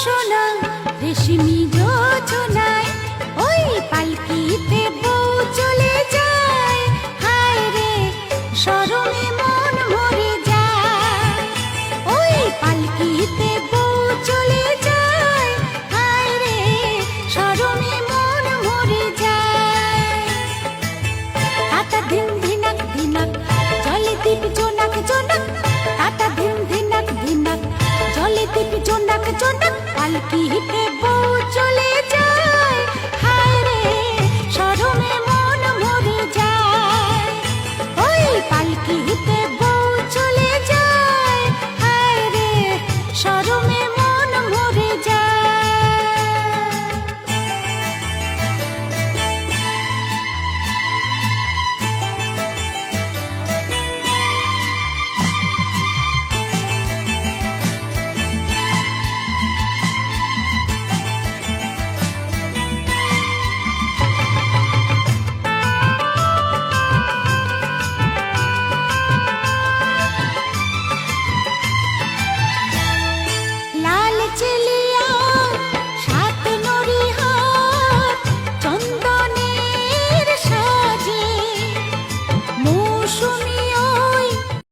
সোনা রেশমি যোজনায় ওই পালকিতে ধিনাক ধিনাক জলে দীপ